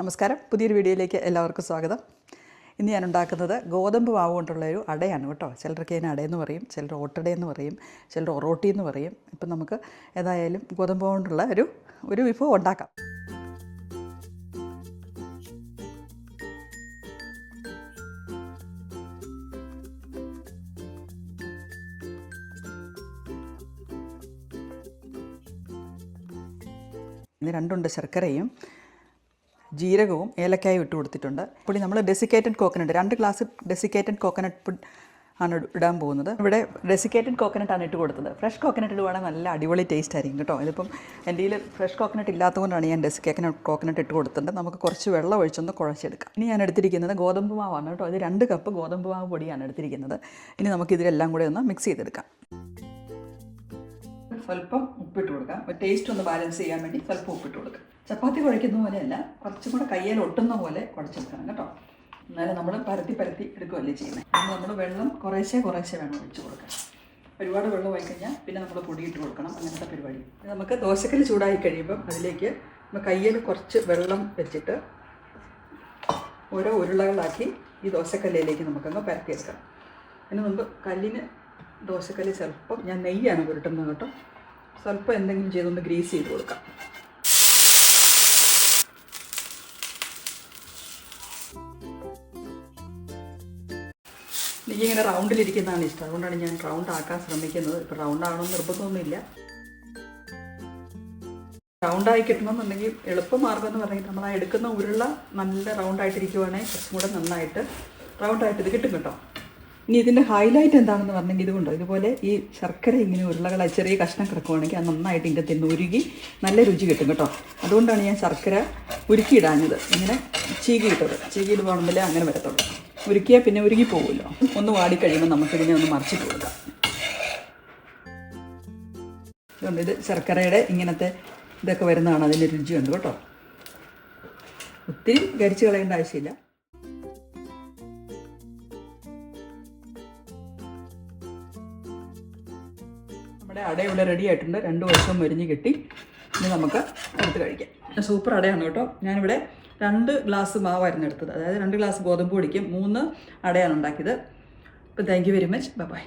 നമസ്കാരം. പുതിയൊരു വീഡിയോയിലേക്ക് എല്ലാവർക്കും സ്വാഗതം. ഇന്ന് ഞാൻ ഉണ്ടാക്കുന്നത് ഗോതമ്പ് മാവ് കൊണ്ടുള്ള ഒരു അടയാണ് കേട്ടോ. ചിലർക്ക് അതിന് അടയെന്ന് പറയും ചിലർ ഓട്ടടയെന്ന് പറയും ചിലർ ഒറോട്ടി എന്ന് പറയും. ഇപ്പം നമുക്ക് ഏതായാലും ഗോതമ്പ് കൊണ്ടുള്ള ഒരു ഒരു വിഭവം ഉണ്ടാക്കാം. ഇന്ന് രണ്ടുണ്ട് ശർക്കരയും ജീരകവും ഏലക്കായും ഇട്ട് കൊടുത്തിട്ടുണ്ട്. പുളി നമ്മൾ ഡെസിക്കേറ്റഡ് കോക്കനട്ട് രണ്ട് ഗ്ലാസ് ഡെസിക്കേറ്റഡ് കോക്കനട്ട് ആണ് ഇടാൻ പോകുന്നത്. ഇവിടെ ഡെസിക്കേറ്റഡ് കോക്കനട്ട് ആണ് ഇട്ട് കൊടുത്തത്. ഫ്രഷ് കോക്കനട്ട് ഇടുവാണെങ്കിൽ നല്ല അടിപൊളി ടേസ്റ്റ് ആയിരിക്കും കേട്ടോ. ഇതിപ്പം എന്റെ കയ്യിൽ ഫ്രഷ് കോക്കനട്ട് ഇല്ലാത്തതുകൊണ്ടാണ് ഞാൻ ഡെസിക്കേറ്റഡ് കോക്കനട്ട് ഇട്ട് കൊടുത്തിട്ടുണ്ട്. നമുക്ക് കുറച്ച് വെള്ളം ഒഴിച്ചൊന്ന് കുഴച്ചെടുക്കാം. ഇനി ഞാൻ എടുത്തിരിക്കുന്നത് ഗോതമ്പ് മാവാണ് കേട്ടോ. ഇത് രണ്ട് കപ്പ് ഗോതമ്പ് മാവ് പൊടിയാണ് എടുത്തിരിക്കുന്നത്. ഇനി നമുക്ക് ഇതിലെല്ലാം കൂടെ ഒന്ന് മിക്സ് ചെയ്തെടുക്കാം. സ്വല്പം ഉപ്പിട്ട് കൊടുക്കാം. ടേസ്റ്റ് ഒന്ന് ബാലൻസ് ചെയ്യാൻ വേണ്ടി സ്വല്പം ഉപ്പിട്ട് കൊടുക്കാം. ചപ്പാത്തി കുഴയ്ക്കുന്ന പോലെയല്ല കുറച്ചും കൂടെ കയ്യിൽ ഒട്ടുന്ന പോലെ കുഴച്ചെടുക്കണം കേട്ടോ. എന്നാലും നമ്മൾ പരത്തി പരത്തി എടുക്കുകയല്ലേ ചെയ്യുന്നത് അപ്പോൾ നമ്മൾ വെള്ളം കുറേശ്ശെ കുറേശ്ശെ വേണം ഒഴിച്ച് കൊടുക്കാം ഒരുപാട് വെള്ളം ഒഴി കഴിഞ്ഞാൽ പിന്നെ നമ്മൾ പൊടിയിട്ട് കൊടുക്കണം അങ്ങനത്തെ പരിപാടി. നമുക്ക് ദോശക്കല്ല് ചൂടായി കഴിയുമ്പം അതിലേക്ക് കയ്യിൽ കുറച്ച് വെള്ളം വെച്ചിട്ട് ഓരോ ഉരുളകളാക്കി ഈ ദോശക്കല്ലിലേക്ക് നമുക്കങ്ങ് പരത്തിയെടുക്കാം. അതിന് മുമ്പ് കല്ലിന് ദോശക്കല്ല് ചിലപ്പം ഞാൻ നെയ്യാണ് പുരട്ടുന്നത് കേട്ടോ. സ്വല്പം എന്തെങ്കിലും ചെയ്തൊന്ന് ഗ്രീസ് ചെയ്ത് കൊടുക്കാം. എനിക്കിങ്ങനെ റൗണ്ടിലിരിക്കുന്നതാണ് ഇഷ്ടം. അതുകൊണ്ടാണ് ഞാൻ റൗണ്ട് ആക്കാൻ ശ്രമിക്കുന്നത്. ഇപ്പോൾ റൗണ്ട് ആവണമെന്ന് നിർബന്ധമൊന്നുമില്ല. റൗണ്ടായി കിട്ടണമെന്നുണ്ടെങ്കിൽ എളുപ്പമാർഗം എന്ന് പറഞ്ഞാൽ നമ്മൾ ആ എടുക്കുന്ന ഉരുള നല്ല റൗണ്ടായിട്ടിരിക്കുവാണെങ്കിൽ കുറച്ചും കൂടെ നന്നായിട്ട്. റൗണ്ടായിട്ട് ഇത് കിട്ടും കേട്ടോ. ഇനി ഇതിന്റെ ഹൈലൈറ്റ് എന്താണെന്ന് പറഞ്ഞെങ്കിൽ ഇതുകൊണ്ടോ ഇതുപോലെ ഈ ശർക്കര ഇങ്ങനെ ഉരുളകളായി ചെറിയ കഷ്ണം കിടക്കുവാണെങ്കിൽ അത് നന്നായിട്ട് ഇതിന്റെ തിന്ന് ഉരുകി നല്ല രുചി കിട്ടും കേട്ടോ. അതുകൊണ്ടാണ് ഞാൻ ശർക്കര ഉരുക്കിയിടാഞ്ഞത്. ഇങ്ങനെ ചീകിയിട്ടത്. പോകണമെങ്കിൽ അങ്ങനെ വരത്തുള്ളൂ. ഉരുക്കിയാൽ പിന്നെ ഉരുകി പോകുമല്ലോ ഒന്ന് വാടിക്കഴിയുമ്പോൾ നമുക്കിതിനെ ഒന്ന് മറിച്ചിട്ട് കൊടുക്കാം. അതുകൊണ്ട് ഇത് ശർക്കരയുടെ ഇങ്ങനത്തെ ഇതൊക്കെ വരുന്നതാണ് അതിന്റെ രുചിയുണ്ട് കേട്ടോ. ഒത്തിരി കരിച്ചു കളയേണ്ട ആവശ്യമില്ല. നമ്മുടെ അട ഇവിടെ റെഡി ആയിട്ടുണ്ട്. രണ്ട് വശവും മരിഞ്ഞ് കിട്ടി ഇനി നമുക്ക് എടുത്ത് കഴിക്കാം. സൂപ്പർ അടയാണ് കേട്ടോ. ഞാനിവിടെ രണ്ട് ഗ്ലാസ് മാവായിരുന്നു എടുത്തത് അതായത് രണ്ട് ഗ്ലാസ് ഗോതമ്പ് പൊടിക്കും. മൂന്ന് അടയാണ് ഉണ്ടാക്കിയത്. അപ്പോൾ thank you very much bye bye